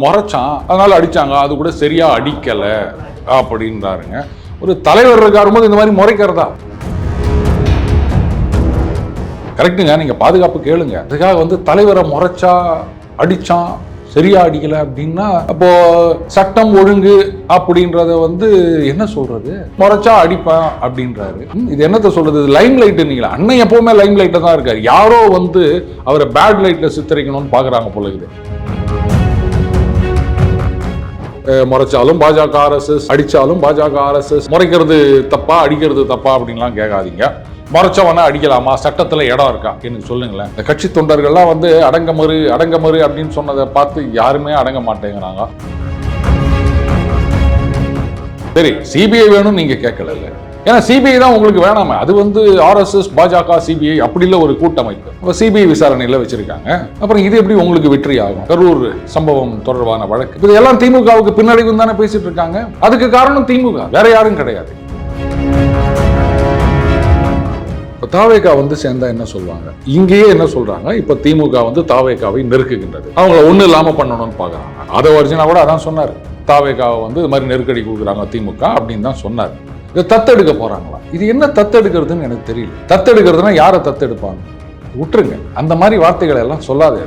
முறைச்சான். அதனால அடிச்சாங்க. அது கூட சரியா அடிக்கல. அப்படின்றாருங்க. ஒரு தலைவர் இருக்காரும்போது இந்த மாதிரி முறைக்கிறதா? கரெக்டுங்க நீங்க பாதுகாப்பு கேளுங்க. அதுக்காக வந்து தலைவரை முறைச்சா அடிச்சான் சரியா அடிக்கல அப்படின்னா அப்போ சட்டம் ஒழுங்கு அப்படின்றத வந்து என்ன சொல்றது? முறைச்சா அடிப்பேன் அப்படின்றாரு. இது என்னத்த சொல்றது? லைம் லைட் நீங்களா? அண்ணன் எப்பவுமே லைம் லைட்ல தான் இருக்காரு. யாரோ வந்து அவரை பேட் லைட்ல சித்தரிக்கணும்னு பாக்குறாங்க போல இது முறைச்சாலும் பாஜக ஆர்எஸ்எஸ் அடிச்சாலும் பாஜக ஆர்எஸ்எஸ் முறைக்கிறது தப்பா அடிக்கிறது தப்பா அப்படின்லாம் கேட்காதீங்க. முறைச்சவன அடிக்கலாமா? சட்டத்தில் இடம் இருக்கா? எனக்கு சொல்லுங்களேன். இந்த கட்சி தொண்டர்கள்லாம் வந்து அடங்கமறு அடங்கமறு அப்படின்னு சொன்னதை பார்த்து யாருமே அடங்க மாட்டேங்கிறாங்க. சரி சிபிஐ வேணும் நீங்கள் கேட்கல ஏன்னா சிபிஐ தான் உங்களுக்கு வேணாமே. அது வந்து ஆர்எஸ்எஸ் பாஜக சிபிஐ அப்படி இல்லை ஒரு கூட்டமைப்பு. சிபிஐ விசாரணையில வச்சிருக்காங்க. அப்புறம் இது எப்படி உங்களுக்கு வெற்றி ஆகும் கரூர் சம்பவம் தொடர்பான வழக்கு. இது எல்லாம் திமுகவுக்கு பின்னடைவு தானே பேசிட்டு இருக்காங்க. அதுக்கு காரணம் திமுக. வேற யாரும் கிடையாது. இப்போ தாவேகா வந்து சேர்ந்தா என்ன சொல்லுவாங்க இங்கேயே என்ன சொல்றாங்க? இப்ப திமுக வந்து தாவேகாவை நெருக்குகின்றது. அவங்கள ஒன்றும் இல்லாம பண்ணணும்னு பார்க்குறாங்க அதை ஒரிஜினா கூட அதான் சொன்னாரு. தாவேகாவை வந்து இது மாதிரி நெருக்கடி கொடுக்குறாங்க திமுக அப்படின்னு தான் சொன்னார். இதை தத்தெடுக்க போறாங்களா? இது என்ன தத்தெடுக்கிறதுன்னு எனக்கு தெரியல. தத்தெடுக்கிறதுனா யாரை தத்தெடுப்பாங்க? விட்டுருங்க. அந்த மாதிரி வார்த்தைகளை எல்லாம் சொல்லாதே.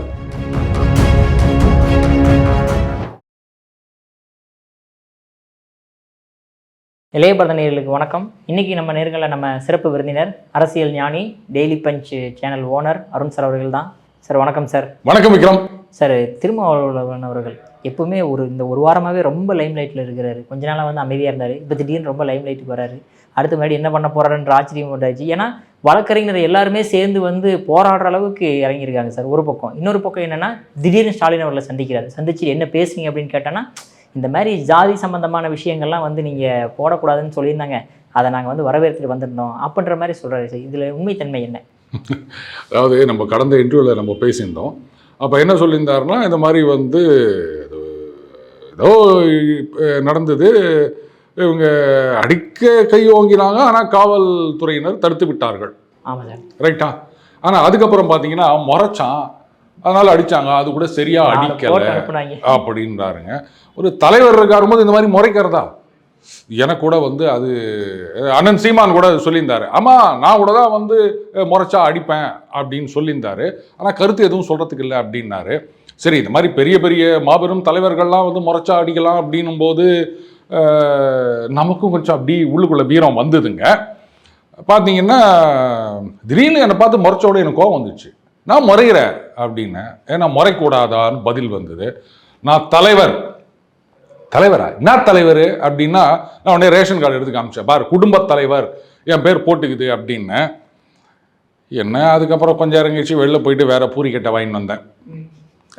இளையபரத நேயர்களுக்கு வணக்கம். இன்னைக்கு நம்ம நேர்களில் நம்ம சிறப்பு விருந்தினர் அரசியல் ஞானி daily punch channel owner Arun sir அவர்கள் தான் சார் வணக்கம் சார். வணக்கம் விக்ரம். சார் திருமாவளவன் அவர்கள். எப்பவுமே ஒரு இந்த ஒரு வாரமாகவே ரொம்ப லைம் லைட்டில் இருக்கிறாரு. கொஞ்ச நாளாக வந்து அமைதியாக இருந்தார். இப்போ திடீர்னு ரொம்ப லைம் லைட்டுக்கு வராரு அடுத்த முன்னாடி என்ன பண்ண போறாருன்ற ஆச்சரியம் உண்டாச்சு ஏன்னா வழக்கறிஞர் எல்லாருமே சேர்ந்து வந்து போராடுற அளவுக்கு இறங்கியிருக்காங்க சார். ஒரு பக்கம். இன்னொரு பக்கம் என்னென்னா திடீர்னு ஸ்டாலின் அவர்களை சந்திக்கிறாரு. சந்திச்சு என்ன பேசுனீங்க அப்படின்னு கேட்டோன்னா இந்த மாதிரி ஜாதி சம்மந்தமான விஷயங்கள்லாம் வந்து நீங்கள் போடக்கூடாதுன்னு சொல்லியிருந்தாங்க. அதை நாங்கள் வந்து வரவேற்றுட்டு வந்திருந்தோம். அப்படின்ற மாதிரி சொல்கிறாரு சார். இதில் உண்மைத்தன்மை என்ன? அதாவது நம்ம கடந்த இன்டர்வியூவில் நம்ம பேசியிருந்தோம். அப்போ என்ன சொல்லியிருந்தாருன்னா இந்த மாதிரி வந்து ஏதோ நடந்தது. இவங்க அடிக்க கை ஓங்கினாங்க. ஆனால் காவல்துறையினர் தடுத்து விட்டார்கள். ஆமாம் ரைட்டா ஆனால் அதுக்கப்புறம் பார்த்தீங்கன்னா முறைச்சான் அதனால அடிச்சாங்க. அது கூட சரியா நாலு அடிக்கல. அப்படின்றாருங்க. ஒரு தலைவர் இருக்காரும்போது இந்த மாதிரி முறைக்கிறதா எனக்கு கூட வந்து அது அண்ணன் சீமான் கூட சொல்லியிருந்தாரு. ஆமா நான் கூட தான் வந்து முறைச்சா அடிப்பேன். அப்படின்னு சொல்லியிருந்தாரு. ஆனால் கருத்து எதுவும் சொல்றதுக்கு இல்லை அப்படின்னாரு. சரி இந்த மாதிரி பெரிய பெரிய மாபெரும் தலைவர்கள்லாம் வந்து முறைச்சா அடிக்கலாம் அப்படின்னும் போது நமக்கும் கொஞ்சம் அப்படி உள்ளுக்குள்ள வீரம் வந்ததுங்க. பார்த்தீங்கன்னா திடீர்னு என்னை பார்த்து முறைச்சோட எனக்கு கோவம் வந்துச்சு. நான் முறைகிறேன் அப்படின்னு. ஏன்னா முறைக்கூடாதான்னு பதில் வந்தது. நான் தலைவர். தலைவரா? என்ன தலைவர் அப்படின்னா நான் உடனே ரேஷன் கார்டு எடுத்து காமிச்சேன். பாரு குடும்பத் தலைவர். என் பேர் போட்டுக்குது அப்படின்னு. என்ன அதுக்கப்புறம் கொஞ்சம் இறங்கிச்சு வெளில போயிட்டு வேற பூரி கட்டை வாங்கிட்டு வந்தேன்.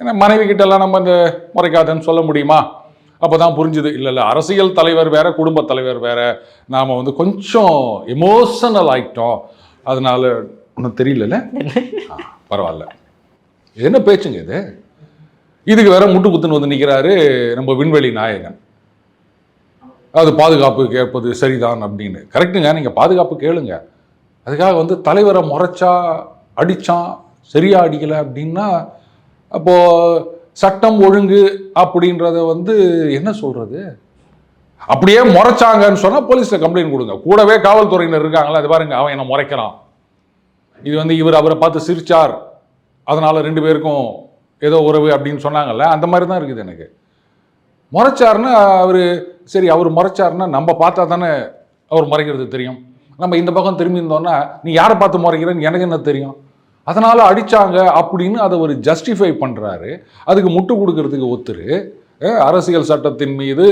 ஏன்னா மனைவி கிட்டலாம் நம்ம இந்த முறைக்காதன்னு சொல்ல முடியுமா? அப்போ தான் புரிஞ்சுது. இல்லை இல்லை அரசியல் தலைவர் வேற குடும்பத் தலைவர் வேற. நாம் வந்து கொஞ்சம் எமோஷனல் ஆகிட்டோம் அதனால ஒன்றும் தெரியலல்ல? பரவாயில்ல. இது என்ன பேச்சுங்க இது? இதுக்கு வேற முட்டு குத்துன்னு வந்து நிற்கிறாரு நம்ம விண்வெளி நாயகன். அது பாதுகாப்பு கேட்பது சரிதான் அப்படின்னு. கரெக்டுங்க நீங்கள் பாதுகாப்பு கேளுங்க. அதுக்காக வந்து தலைவரை முறைச்சா அடித்தான் சரியாக அடிக்கலை அப்படின்னா அப்போது சட்டம் ஒழுங்கு அப்படின்றத வந்து என்ன சொல்கிறது அப்படியே முறைச்சாங்கன்னு சொன்னால் போலீஸில் கம்ப்ளைண்ட் கொடுங்க. கூடவே காவல்துறையினர் இருக்காங்களா அது பாருங்க அவன் என்ன முறைக்கிறான். இது வந்து இவர் அவரை பார்த்து சிரிச்சார். அதனால் ரெண்டு பேருக்கும் ஏதோ உறவு அப்படின்னு சொன்னாங்கல்ல அந்த மாதிரி தான் இருக்குது எனக்கு. முறைச்சாருன்னா அவர் சரி அவர் முறைச்சாருன்னா நம்ம பார்த்தா தானே அவர் முறைக்கிறது தெரியும். நம்ம இந்த பக்கம் திரும்பி இருந்தோம்னா நீ யாரை பார்த்து முறைக்கிறேன்னு எனக்கு என்ன தெரியும்? அதனால் அடிச்சாங்க அப்படின்னு அதை ஒரு ஜஸ்டிஃபை பண்ணுறாரு அதுக்கு முட்டு கொடுக்கறதுக்கு ஒத்துரு. அரசியல் சட்டத்தின் மீது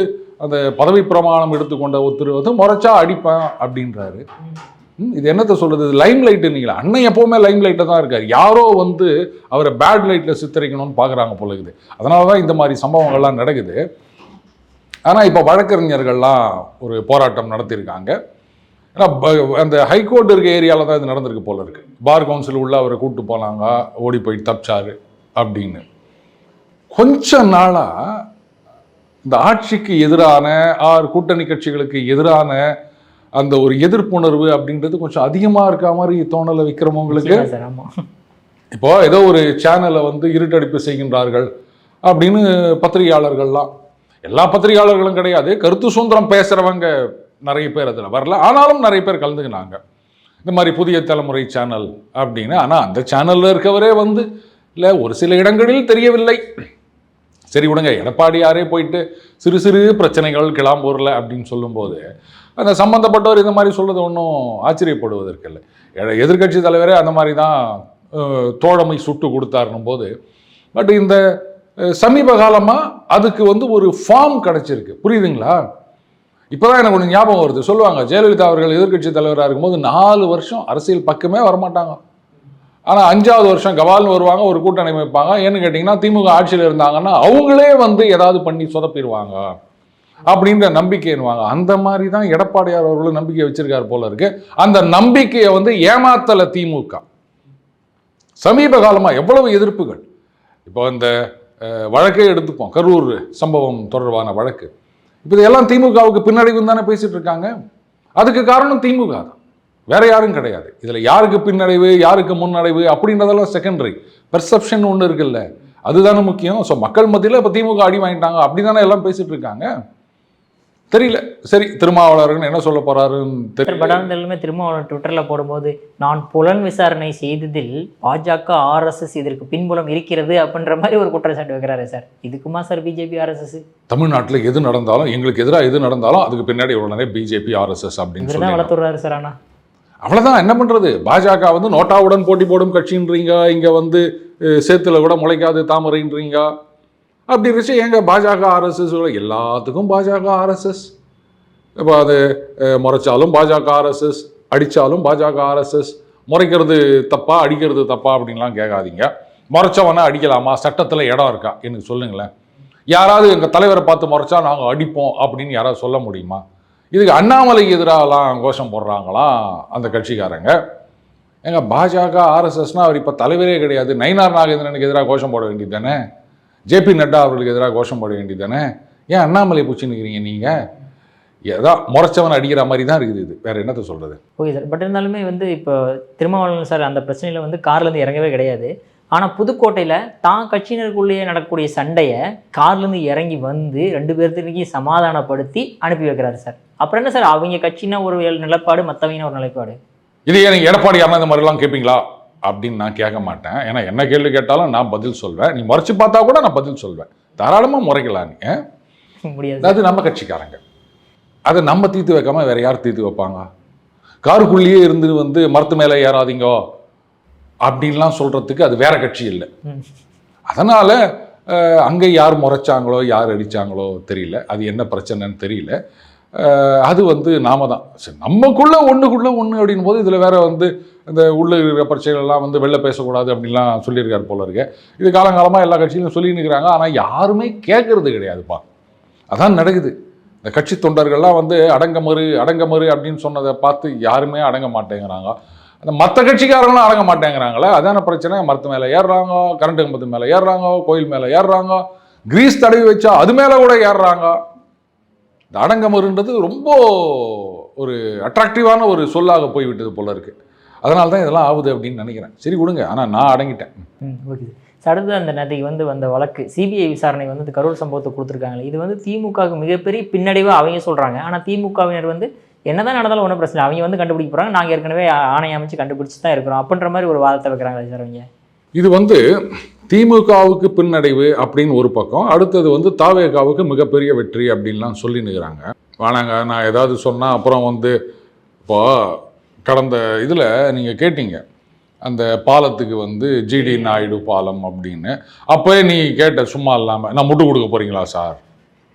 அந்த பதவி பிரமாணம் எடுத்துக்கொண்ட ஒத்துரு. வந்து முறைச்சா அடிப்பேன் அப்படின்றாரு. இது என்னத்த சொல்றது? லைம் லைட்டு நீங்கள்? அண்ணன் எப்போவுமே லைம் லைட்டில் தான் இருக்கார். யாரோ வந்து அவரை பேட் லைட்டில் சித்தரிக்கணும்னு பார்க்குறாங்க போல இருக்குது. அதனால தான் இந்த மாதிரி சம்பவங்கள்லாம் நடக்குது. ஆனால் இப்போ வழக்கறிஞர்கள்லாம் ஒரு போராட்டம் நடத்தியிருக்காங்க. அந்த ஹைகோர்ட் இருக்க ஏரியாவில் தான் இது நடந்திருக்கு போல இருக்கு. பார் கவுன்சில் உள்ள அவரை கூப்பிட்டு போனாங்க ஓடி போய் தப்பிச்சாரு அப்படின்னு. கொஞ்ச நாளா இந்த ஆட்சிக்கு எதிரான ஆறு கூட்டணி கட்சிகளுக்கு எதிரான அந்த ஒரு எதிர்ப்புணர்வு அப்படின்றது கொஞ்சம் அதிகமா இருக்க மாதிரி தோணலை விக்ரம் உங்களுக்கு இப்போ ஏதோ ஒரு சேனலை வந்து இருட்டடிப்பு செய்கின்றார்கள் அப்படின்னு பத்திரிகையாளர்கள்லாம். எல்லா பத்திரிகையாளர்களும் கிடையாது கருத்து சுதந்திரம் பேசுகிறவங்க நிறைய பேர் அதில் வரல. ஆனாலும் நிறைய பேர் கலந்துக்கினாங்க. இந்த மாதிரி புதிய தலைமுறை சேனல் அப்படின்னு. ஆனால் அந்த சேனலில் இருக்கவரே வந்து இல்லை ஒரு சில இடங்களில் தெரியவில்லை. சரி விடுங்க. எடப்பாடி யாரே போயிட்டு சிறு சிறு பிரச்சனைகள் கிளாம்பூரில் அப்படின்னு சொல்லும்போது அந்த சம்மந்தப்பட்டவர் இந்த மாதிரி சொல்கிறது ஒன்றும் ஆச்சரியப்படுவதற்கு இல்லை. எதிர்கட்சி தலைவரே அந்த மாதிரி தான் தோழமை சுட்டு கொடுத்தாருன்னும் போது பட் இந்த சமீப காலமாக அதுக்கு வந்து ஒரு ஃபார்ம் கிடச்சிருக்கு. புரியுதுங்களா? இப்போதான் எனக்கு ஒன்று ஞாபகம் வருது. சொல்லுவாங்க ஜெயலலிதா அவர்கள் எதிர்க்கட்சி தலைவராக இருக்கும்போது நாலு வருஷம் அரசியல் பக்கமே வரமாட்டாங்க. ஆனால் அஞ்சாவது வருஷம் கவால்னு வருவாங்க ஒரு கூட்டணி அமைப்பாங்க. ஏன்னு கேட்டிங்கன்னா திமுக ஆட்சியில் இருந்தாங்கன்னா அவங்களே வந்து ஏதாவது பண்ணி சொதப்பிடுவாங்க அப்படின்ற நம்பிக்கைன்னுவாங்க அந்த மாதிரி தான் எடப்பாடியார் அவர்களும் நம்பிக்கை வச்சிருக்காரு போல இருக்கு. அந்த நம்பிக்கையை வந்து ஏமாத்தலை திமுக. சமீப காலமாக எவ்வளவு எதிர்ப்புகள்? இப்போ இந்த வழக்கே எடுத்துப்போம். கரூர் சம்பவம் தொடர்பான வழக்கு. இப்போ இதெல்லாம் திமுகவுக்கு பின்னடைவுன்னு தானே பேசிட்டு இருக்காங்க? அதுக்கு காரணம் திமுக தான். வேற யாரும் கிடையாது. இதில் யாருக்கு பின்னடைவு யாருக்கு முன்னடைவு அப்படின்றதெல்லாம் செகண்டரி பெர்செப்ஷன் ஒன்று இருக்குல்ல. அதுதானே முக்கியம். ஸோ மக்கள் மத்தியில் இப்போ திமுக அடி வாங்கிட்டாங்க. அப்படி தானே எல்லாம் பேசிட்டு இருக்காங்க? தெரியல. சரி திருமாவளவர்கள் என்ன சொல்ல போறாருன்னு தெரியல. படாந்தலுமே திரும்ப அவர் ட்விட்டரில் போடும்போது நான் புலன் விசாரணை செய்ததில் பாஜக ஆர்எஸ்எஸ் இதற்கு பின்புலம் இருக்கிறது அப்படின்ற மாதிரி ஒரு குற்றச்சாட்டு வைக்கிறாரு சார். இதுக்குமா சார் பிஜேபி ஆர்எஸ்எஸ் தமிழ்நாட்டில் எது நடந்தாலும் எங்களுக்கு எதிராக எது நடந்தாலும் அதுக்கு பின்னாடி உடனே பிஜேபி ஆர்எஸ்எஸ் அப்படின்னு சொல்லி வளர்த்துறாரு சார் ஆனா. அவ்வளோதான் என்ன பண்ணுறது பாஜக வந்து நோட்டாவுடன் போட்டி போடும் கட்சின்றீங்க இங்கே வந்து சேத்துல கூட முளைக்காது தாமரைன்றீங்க. அப்படி இருந்துச்சு. எங்கள் பாஜக ஆர்எஸ்எஸ் எல்லாத்துக்கும் பாஜக ஆர்எஸ்எஸ் இப்போ அது முறைச்சாலும் பாஜக ஆர்எஸ்எஸ் அடித்தாலும் பாஜக ஆர்எஸ்எஸ் முறைக்கிறது தப்பா அடிக்கிறது தப்பா அப்படின்லாம் கேட்காதீங்க. முறைச்சவனா அடிக்கலாமா? சட்டத்தில் இடம் இருக்கா? எனக்கு சொல்லுங்களேன். யாராவது எங்கள் தலைவரை பார்த்து முறைச்சா நாங்கள் அடிப்போம் அப்படின்னு யாராவது சொல்ல முடியுமா? இதுக்கு அண்ணாமலைக்கு எதிராகலாம் கோஷம் போடுறாங்களாம் அந்த கட்சிக்காரங்க? ஏங்க பாஜக ஆர்எஸ்எஸ்னால் அவர் இப்போ தலைவரே கிடையாது. நயினார் நாகேந்திரனுக்கு எதிராக கோஷம் போட வேண்டியது தானே? ஜேபி நட்டா அவர்களுக்கு எதிராக கோஷம் போட வேண்டியது தானே ஏன் அண்ணாமலை பூச்சி நிற்கிறீங்க நீங்கள் ஏதா முறைச்சவன் அடிக்கிற மாதிரி தான் இருக்குது இது. வேற என்னத்த சொல்றது? Okay sir. பட் இருந்தாலுமே வந்து இப்போ திருமாவளவன் சார் அந்த பிரச்சனையில் வந்து கார்லேருந்து இறங்கவே கிடையாது. ஆனால் புதுக்கோட்டையில் தான் கட்சியினருக்குள்ளேயே நடக்கக்கூடிய சண்டையை கார்லேருந்து இறங்கி வந்து ரெண்டு பேர்த்துக்கும் சமாதானப்படுத்தி அனுப்பி வைக்கிறாரு சார். அப்புறம் என்ன சார்? அவங்க கட்சினா ஒரு நிலப்பாடு மற்றவங்க ஒரு நிலைப்பாடு. இது எனக்கு எடப்பாடி அண்ணா இந்த மாதிரிலாம் கேட்பீங்களா அப்படின்னு நான் கேட்க மாட்டேன். ஏன்னா என்ன கேள்வி கேட்டாலும் நான் பதில் சொல்வேன். நீ முறைச்சு பார்த்தா கூட நான் பதில் சொல்வேன். தாராளமாக முறைக்கலாம் நீ ஏன்? முடியாது. அது நம்ம கட்சிக்காரங்க. அதை நம்ம தீர்த்து வைக்காம வேற யார் தீர்த்து வைப்பாங்க? காருக்குள்ளேயே இருந்து வந்து மரத்து மேலே ஏறாதீங்கோ. அப்படின்லாம் சொல்றதுக்கு அது வேற கட்சி இல்லை. அதனால அங்கே யார் முறைச்சாங்களோ யார் அடிச்சாங்களோ தெரியல. அது என்ன பிரச்சனைன்னு தெரியல. அது வந்து நாம தான். சரி நம்மக்குள்ள ஒண்ணுக்குள்ள ஒன்று அப்படின் போது இதில் வேற வந்து இந்த உள்ள இருக்கிற பிரச்சனைகள்லாம் வந்து வெளில பேசக்கூடாது அப்படின்லாம் சொல்லியிருக்காரு போல இருக்கு. இது காலங்காலமாக எல்லா கட்சியிலும் சொல்லின்னு இருக்கிறாங்க. ஆனால் யாருமே கேட்கறது கிடையாதுப்பா. அதான் நடக்குது. இந்த கட்சி தொண்டர்கள்லாம் வந்து அடங்கமறு அடங்கமறு அப்படின்னு சொன்னதை பார்த்து யாருமே அடங்க மாட்டேங்கிறாங்க. அந்த மற்ற கட்சிக்காரங்களும் அடங்க மாட்டேங்கிறாங்களே. அதான பிரச்சனை. மரத்து மேலே ஏறுறாங்க கரண்ட் கம்பத்து மேலே ஏறுறாங்க கோயில் மேலே ஏறுறாங்க கிரீஸ் தடவி வச்சா அது மேலே கூட ஏறுறாங்க. இந்த அடங்கமறுன்றது ரொம்ப ஒரு அட்ராக்டிவான ஒரு சொல்லாக போய்விட்டது போல இருக்குது அதனால தான் இதெல்லாம் ஆகுது அப்படின்னு நினைக்கிறேன். சரி விடுங்க. ஆனால் நான் அடங்கிட்டேன். ஓகே சார் அடுத்து அந்த நேற்றுக்கு வந்து வந்த வழக்கு சிபிஐ விசாரணை வந்து இந்த கரூர் சம்பவத்தை கொடுத்துருக்காங்களே இது வந்து திமுகவுக்கு மிகப்பெரிய பின்னடைவாக அவங்க சொல்கிறாங்க ஆனால் திமுகவினர் வந்து என்னதான் நடந்தாலும் ஒன்றும் பிரச்சனை. அவங்க வந்து கண்டுபிடிக்க போகிறாங்க நாங்கள் ஏற்கனவே ஆணையம் அமைச்சு கண்டுபிடிச்சு தான் இருக்கிறோம். அப்படின்ற மாதிரி ஒரு வாதத்தை வைக்கிறாங்களே சார் அவங்க. இது வந்து திமுகவுக்கு பின்னடைவு அப்படின்னு ஒரு பக்கம் அடுத்தது வந்து தாவேகாவுக்கு மிகப்பெரிய வெற்றி அப்படின்லாம் சொல்லினுக்கிறாங்க வேணாங்க நான் ஏதாவது சொன்னால் அப்புறம் வந்து இப்போ கடந்த இதில் நீங்கள் கேட்டீங்க. அந்த பாலத்துக்கு வந்து ஜிடி நாயுடு பாலம் அப்படின்னு. அப்போயே நீ கேட்ட சும்மா இல்லாமல் நான் முட்டு கொடுக்க போகிறீங்களா சார்?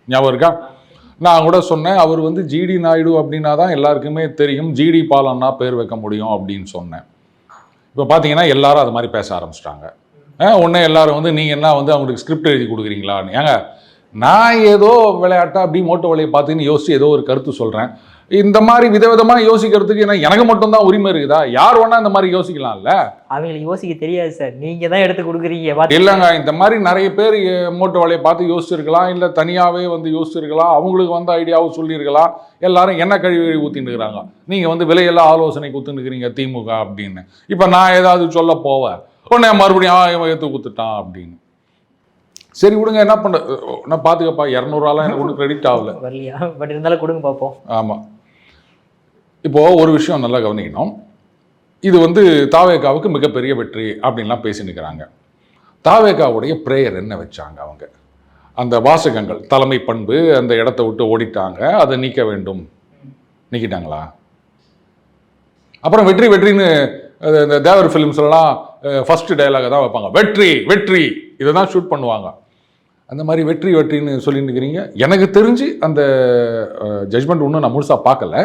ஞாபகம் இருக்கா? நான் கூட சொன்னேன் அவர் வந்து ஜிடி நாயுடு அப்படின்னா தான் எல்லாருக்குமே தெரியும் ஜிடி பாலம்னா பேர் வைக்க முடியும் அப்படின்னு சொன்னேன். இப்போ பார்த்தீங்கன்னா எல்லாரும் அது மாதிரி பேச ஆரம்பிச்சிட்டாங்க. உடனே எல்லாரும் வந்து நீங்கள் என்ன வந்து அவங்களுக்கு ஸ்கிரிப்ட் எழுதி கொடுக்குறீங்களான்னு? ஏங்க நான் ஏதோ விளையாட்டா அப்படி மோட்டோ வலையை பார்த்துன்னு யோசிச்சு ஏதோ ஒரு கருத்து சொல்கிறேன் இந்த மாதிரி விதவிதமாக யோசிக்கிறதுக்கு என்ன எனக்கு மட்டும்தான் உரிமை இருக்குதா? யார் வேணா இந்த மாதிரி யோசிக்கலாம்ல? அவங்களுக்கு யோசிக்க தெரியாது சார். நீங்கள் தான் எடுத்து கொடுக்குறீங்க இல்லைங்க இந்த மாதிரி நிறைய பேர் மோட்டோ வலையை பார்த்து யோசிச்சிருக்கலாம் இல்லை தனியாகவே வந்து யோசிச்சிருக்கலாம் அவங்களுக்கு வந்து ஐடியாவும் சொல்லியிருக்கலாம். எல்லாரும் என்ன கழுவி ஊற்றின்னு இருக்கிறாங்க? நீங்கள் வந்து விலையெல்லாம் ஆலோசனை கொடுத்துன்னு திமுக அப்படின்னு. இப்போ நான் ஏதாவது சொல்ல போவேன். உடனே மறுபடியும் ஏற்று கொடுத்துட்டான் அப்படின்னு. சரி விடுங்க என்ன பண்ண நான் பார்த்துக்கப்பா இரநூறுவாலாம் எனக்கு ஒன்றும் கிரெடிட் ஆகல. வரலையா? பட் இருந்தாலும் கொடுங்க பார்ப்போம். ஆமாம் இப்போ ஒரு விஷயம் நல்லா கவனிக்கணும். இது வந்து தாவேகாவுக்கு மிகப்பெரிய வெற்றி அப்படின்லாம் பேசினுக்கிறாங்க தாவேகாவுடைய ப்ரேயர் என்ன வச்சாங்க அவங்க? அந்த வாசகங்கள் தலைமை பண்பு அந்த இடத்த விட்டு ஓடிட்டாங்க அதை நீக்க வேண்டும். நீக்கிட்டாங்களா? அப்புறம் வெற்றி வெற்றின்னு இந்த தேவர் ஃபிலிம்ஸ்லாம் ஃபஸ்ட்டு டயலாக தான் வைப்பாங்க. வெற்றி வெற்றி இதை தான் ஷூட் பண்ணுவாங்க. அந்த மாதிரி வெற்றி வெற்றின்னு சொல்லிட்டு இருக்கிறீங்க. எனக்கு தெரிஞ்சு அந்த ஜட்ஜ்மெண்ட் ஒன்றும் நான் முழுசாக பார்க்கல.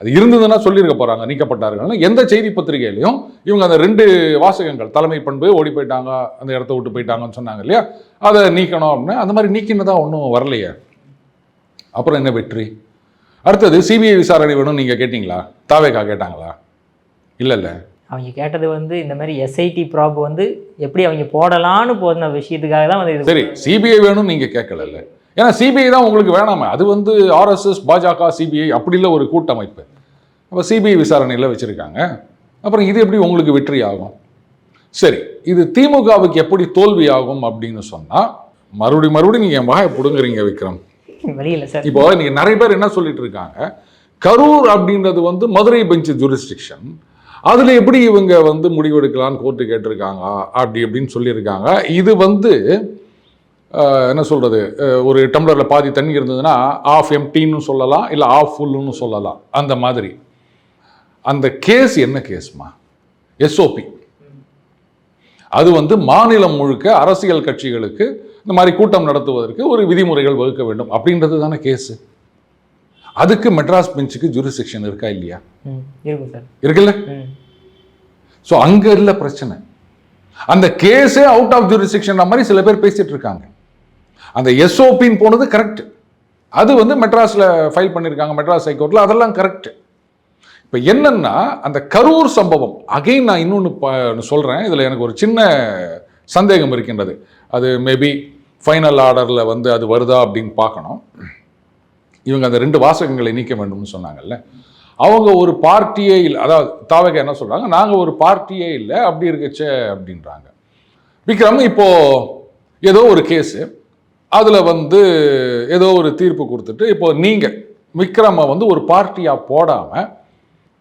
அது இருந்ததுன்னா சொல்லியிருக்க போகிறாங்க நீக்கப்பட்டார்கள்னு. எந்த செய்தி பத்திரிகையிலையும் இவங்க அந்த ரெண்டு வாசகங்கள் தலைமை பண்பு ஓடி போயிட்டாங்க அந்த இடத்த விட்டு போயிட்டாங்கன்னு சொன்னாங்க இல்லையா? அதை நீக்கணும் அப்படின்னு அந்த மாதிரி நீக்கினதா ஒன்றும் வரலையே. அப்புறம் என்ன வெற்றி? அடுத்தது சிபிஐ விசாரணை வேணும்னு நீங்கள் கேட்டிங்களா? தாவேக்கா கேட்டாங்களா? இல்லை இல்லை அவங்க கேட்டது வந்து இந்த மாதிரி எஸ்ஐடி ப்ராப் வந்து எப்படி அவங்க போடலான்னு போன விஷயத்துக்காக தான் வந்து சரி சிபிஐ வேணும்னு நீங்கள் கேட்கல ஏன்னா சிபிஐ தான் உங்களுக்கு வேணாமே. அது வந்து ஆர்எஸ்எஸ் பாஜக சிபிஐ அப்படி இல்லை ஒரு கூட்டமைப்பு. அப்போ சிபிஐ விசாரணையில் வச்சுருக்காங்க. அப்புறம் இது எப்படி உங்களுக்கு வெற்றி ஆகும்? சரி இது திமுகவுக்கு எப்படி தோல்வி ஆகும் அப்படின்னு சொன்னால் மறுபடி மறுபடியும் நீங்கள் என் வாயை பிடுங்குறீங்க விக்ரம். இப்போ இன்னைக்கு நிறைய பேர் என்ன சொல்லிட்டு இருக்காங்க? கரூர் அப்படின்றது வந்து மதுரை பெஞ்ச் ஜூரிஸ்டிக்ஷன் அதில் எப்படி இவங்க வந்து முடிவெடுக்கலான்னு கோர்ட்டு கேட்டிருக்காங்க அப்படி அப்படின்னு சொல்லியிருக்காங்க. இது வந்து என்ன சொல்கிறது ஒரு டம்ளரில் பாதி தண்ணி இருந்ததுன்னா ஆஃப் எம்டின்னு சொல்லலாம் இல்லை ஆஃப் ஃபுல்லுன்னு சொல்லலாம். அந்த மாதிரி. அந்த கேஸ் என்ன கேஸ்மா எஸ்ஓபி அது வந்து மாநிலம் முழுக்க அரசியல் கட்சிகளுக்கு இந்த மாதிரி கூட்டம் நடத்துவதற்கு ஒரு விதிமுறைகள் வகுக்க வேண்டும். அப்படின்றது தானே கேஸு அதுக்கு மெட்ராஸ் பெஞ்சுக்கு ஜூரிஸ்டிக்ஷன் இருக்கா இல்லையா? இருக்குல்ல? ஸோ அங்க இல்ல பிரச்சனை. அந்த கேஸே அவுட் ஆஃப் ஜூரிஸ்டிக்ஷன் மாதிரி சில பேர் பேசிட்டு இருக்காங்க. அந்த எஸ்ஓபின்னு போனது கரெக்ட் அது வந்து மெட்ராஸில் ஃபைல் பண்ணியிருக்காங்க மெட்ராஸ் ஹைகோர்ட்டில் அதெல்லாம் கரெக்ட் இப்போ என்னென்னா அந்த கரூர் சம்பவம். அகைன் நான் இன்னொன்று சொல்கிறேன் இதில் எனக்கு ஒரு சின்ன சந்தேகம் இருக்கின்றது. அது மேபி ஃபைனல் ஆர்டரில் வந்து அது வருதா அப்படின்னு பார்க்கணும். இவங்க அந்த ரெண்டு வாசகங்களை நீக்க வேண்டும்னு சொன்னாங்கல்ல. அவங்க ஒரு பார்ட்டியே இல்லை அதாவது தாவக என்ன சொல்கிறாங்க நாங்கள் ஒரு பார்ட்டியே இல்லை அப்படி இருக்கச்சே அப்படின்றாங்க. விக்ரம் இப்போது ஏதோ ஒரு கேஸு அதில் வந்து ஏதோ ஒரு தீர்ப்பு கொடுத்துட்டு இப்போ நீங்கள் விக்ரமை வந்து ஒரு பார்ட்டியாக போடாமல்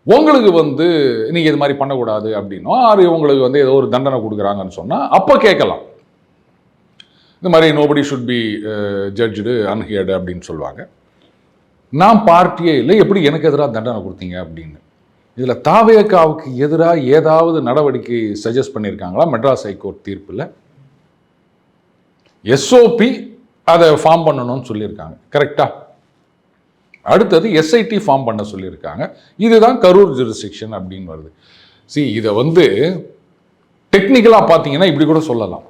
உங்களுக்கு வந்து நீங்கள் இது மாதிரி பண்ணக்கூடாது அப்படின்னோ அது உங்களுக்கு வந்து ஏதோ ஒரு தண்டனை கொடுக்குறாங்கன்னு சொன்னால் அப்போ கேட்கலாம். இந்த மாதிரி nobody should be judge unheard அப்படின்னு சொல்லுவாங்க. நான் பார்ட்டியே இல்லை எப்படி எனக்கு எதிராக தண்டனை கொடுத்தீங்க அப்படின்னு. இதில் தாவேக்காவுக்கு எதிராக ஏதாவது நடவடிக்கை சஜஸ்ட் பண்ணியிருக்காங்களா? மெட்ராஸ் ஹைகோர்ட் தீர்ப்பில். எஸ்ஓபி அதை ஃபார்ம் பண்ணணும்னு சொல்லியிருக்காங்க. கரெக்டா அடுத்தது எஸ்ஐடி ஃபார்ம் பண்ண சொல்லியிருக்காங்க. இதுதான் கரூர் ஜூரிஸ்டிக்ஷன் அப்படின்னு வருது. சி இதை வந்து டெக்னிக்கலாக பார்த்தீங்கன்னா இப்படி கூட சொல்லலாம்.